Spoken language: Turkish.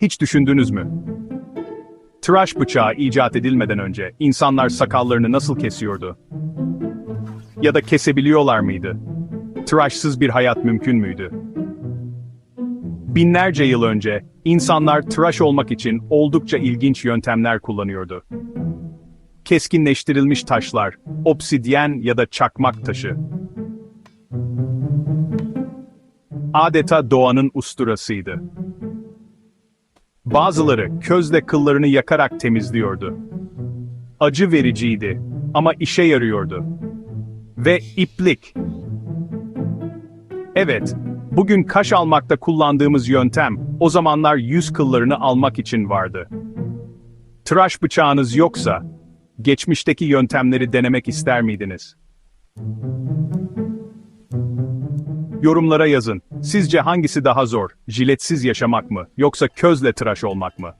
Hiç düşündünüz mü? Tıraş bıçağı icat edilmeden önce insanlar sakallarını nasıl kesiyordu? Ya da kesebiliyorlar mıydı? Tıraşsız bir hayat mümkün müydü? Binlerce yıl önce insanlar tıraş olmak için oldukça ilginç yöntemler kullanıyordu. Keskinleştirilmiş taşlar, obsidyen ya da çakmak taşı. Adeta doğanın usturasıydı. Bazıları közle kıllarını yakarak temizliyordu. Acı vericiydi ama işe yarıyordu. Ve iplik. Evet, bugün kaş almakta kullandığımız yöntem, o zamanlar yüz kıllarını almak için vardı. Tıraş bıçağınız yoksa, geçmişteki yöntemleri denemek ister miydiniz? Yorumlara yazın. Sizce hangisi daha zor? Jiletsiz yaşamak mı, yoksa közle tıraş olmak mı?